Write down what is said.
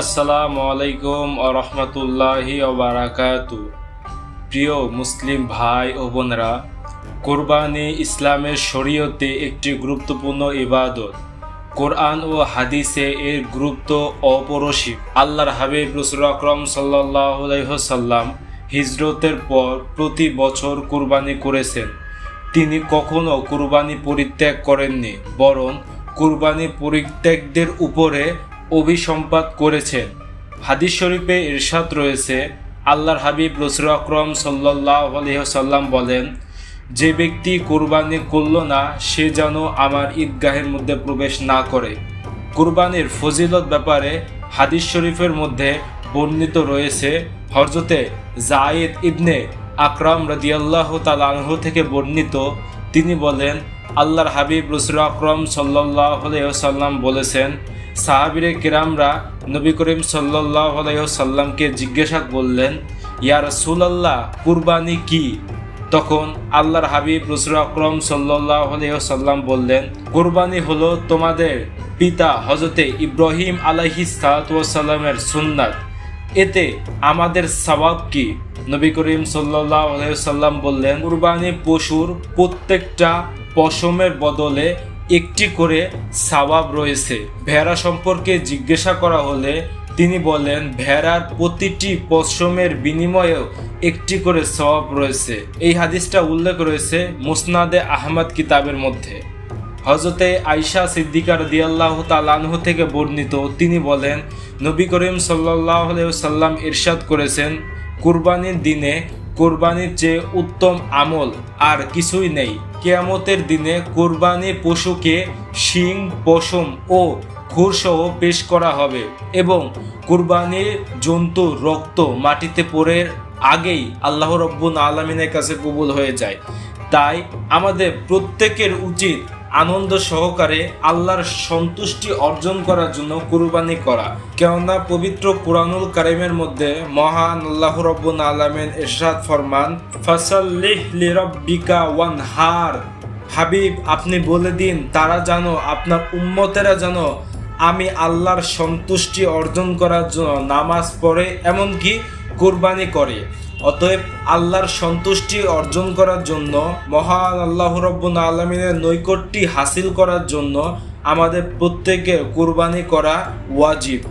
আসসালামু আলাইকুম রহমতুল্লাহি বারাকাতু। প্রিয় মুসলিম ভাই ও বোনেরা, কোরবানি ইসলামের শরীয়তে একটি গুরুত্বপূর্ণ ইবাদত। কোরআন ও হাদিসে এর গুরুত্ব অপরসীম। আল্লাহর হাবিব রসুল আকরম সাল্লাহ হিজরতের পর প্রতি বছর কুরবানি করেছেন। তিনি কখনো কুরবানি পরিত্যাগ করেননি, বরং কুরবানি পরিত্যাগদের উপরে অভিসম্পাত করেছেন হাদিস শরীফে ইরশাদ রয়েছে, আল্লাহর হাবিব রসুল আকরম সাল্লাহ সাল্লাম বলেন, যে ব্যক্তি কোরবানি করল না, সে যেন আমার ঈদগাহের মধ্যে প্রবেশ না করে। কুরবানির ফজিলত ব্যাপারে হাদিস শরীফের মধ্যে বর্ণিত রয়েছে হরজতে জায়েদ ইবনে আকরাম রদিয়াল্লাহ তালাহ থেকে বর্ণিত। তিনি বলেন, আল্লাহর হাবিব রসুল আকরম সাল্লাহ সাল্লাম বলেছেন সাহাবিরে কিরামরা নবী করিম সাল্লাহ সাল্লামকে জিজ্ঞাসা করলেন, ইয়া রসুলাল্লাহ, কুরবানি কি? তখন আল্লাহর হাবিব রসুল আকরম সাল্লাহ সাল্লাম বললেন, কুরবানি হলো তোমাদের পিতা হজরতে ইব্রাহিম আলাহি সালামের সুন্নাত। এতে আমাদের সবাব কি? নবী করিম সাল্লাহ সাল্লাম বললেন, কুরবানি পশুর প্রত্যেকটা পশমের বদলে একটি করে সাবাব রয়েছে। ভেড়া সম্পর্কে জিজ্ঞাসা করা হলে তিনি বলেন, ভেড়ার প্রতিটি পশমের বিনিময়েও একটি করে সওয়াব রয়েছে। এই হাদিসটা উল্লেখ রয়েছে মুসনাদে আহমদ কিতাবের মধ্যে। হজরতে আয়সা সিদ্দিকার দিয়াল্লাহ তালানহ থেকে বর্ণিত, তিনি বলেন, নবী করিম সাল্লাহ সাল্লাম ইরশাদ করেছেন, কুরবানির দিনে কোরবানির চেয়ে উত্তম আমল আর কিছুই নেই। কেয়ামতের দিনে কোরবানি পশুকে শিং, পশম ও খুরসহ পেশ করা হবে এবং কুরবানির জন্তু, রক্ত মাটিতে পড়ে আগেই আল্লাহ রব্বুল আলমিনের কাছে কবুল হয়ে যায়। তাই আমাদের প্রত্যেকের উচিত আনন্দ সহকারে আল্লাহর সন্তুষ্টি অর্জন করার জন্য কুরবানি করা। কেননা পবিত্র কুরআনুল কারিমের মধ্যে মহান আল্লাহ রব্বুল আলমেন এরশাদ ফরমান, ফাসাল্লিহ ওয়ান হার হাবিব, আপনি বলে দিন, তারা জানো আপনার উম্মতেরা জানো আমি আল্লাহর সন্তুষ্টি অর্জন করার জন্য নামাজ পড়ে, এমনকি কোরবানি করে। অতএব আল্লাহর সন্তুষ্টি অর্জন করার জন্য, মহান আল্লাহ রব্বুল আলমিনের নৈকট্যি হাসিল করার জন্য আমাদের প্রত্যেকের কোরবানি করা ওয়াজিব।